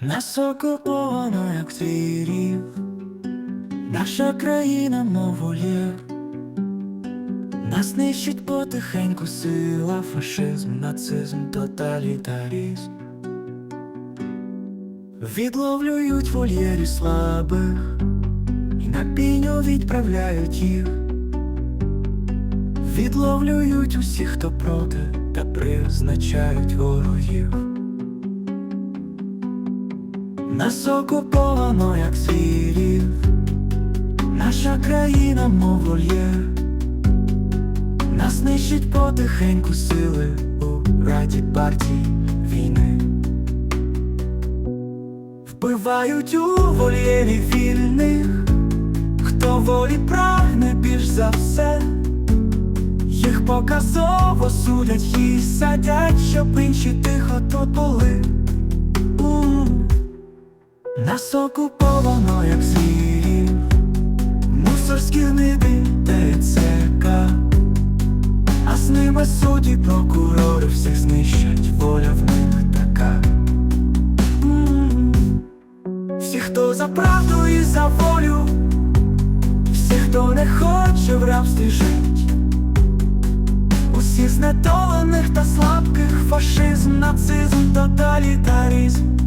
Нас окуповано, як звірів, наша країна, мов. Нас нищить потихеньку сила, фашизм, нацизм, тоталітарізм. Відловлюють вольєрі слабих і на піню відправляють їх. Відловлюють усіх, хто проти, та призначають ворогів. Нас окуповано, як звірів, наша країна, мов вольєр. Нас нищить потихеньку сили у раді партій війни. Вбивають у вольєрі вільних, хто волі прагне більш за все. Їх показово судять і садять, щоб інші тихо тут були. Нас окуповано, як звірів, мусорські гниди ТЦК, а з ними судді, прокурори всіх знищать, воля в них така. М. Всі, хто за правду і за волю, всі, хто не хоче в рабстві жить, усіх знедолених та слабких, фашизм, нацизм, тоталітарізм.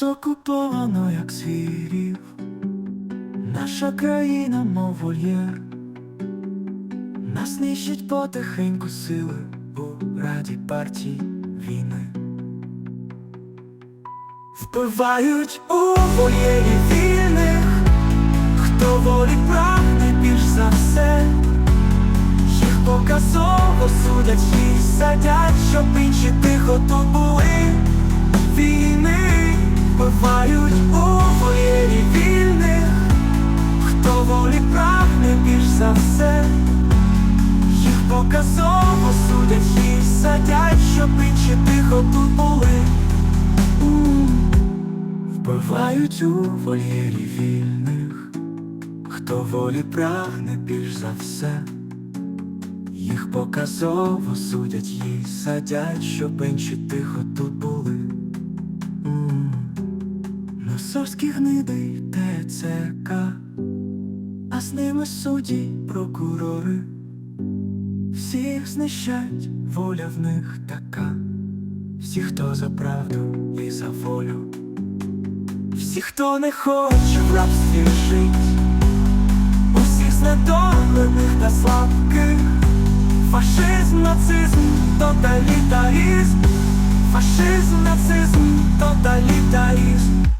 Нас окуповано, як звірів, наша країна, мов вольєр. Нас нищить потихеньку сили у раді партій війни. Вбивають у вольєрі вільних, хто волі прагне більш за все. Їх показово судять і садять, щоб інші тихо тут були. Війни вбивають у вольєрі вільних, хто волі прагне більш за все. Їх показово судять і садять, щоб інші тихо тут були. Вбивають у вольєрі вільних, хто волі прагне більш за все. Їх показово судять і садять, щоб інші тихо тут були. М. Носовські гниди ТЦК, а з ними судді, прокурори. Всіх знищать, воля в них така. Всі, хто за правду і за волю. Всі, хто не хоче в рабстві жить, усіх знедолених та слабких. Фашизм, нацизм, тоталітарізм, фашизм, нацизм, тоталітарізм.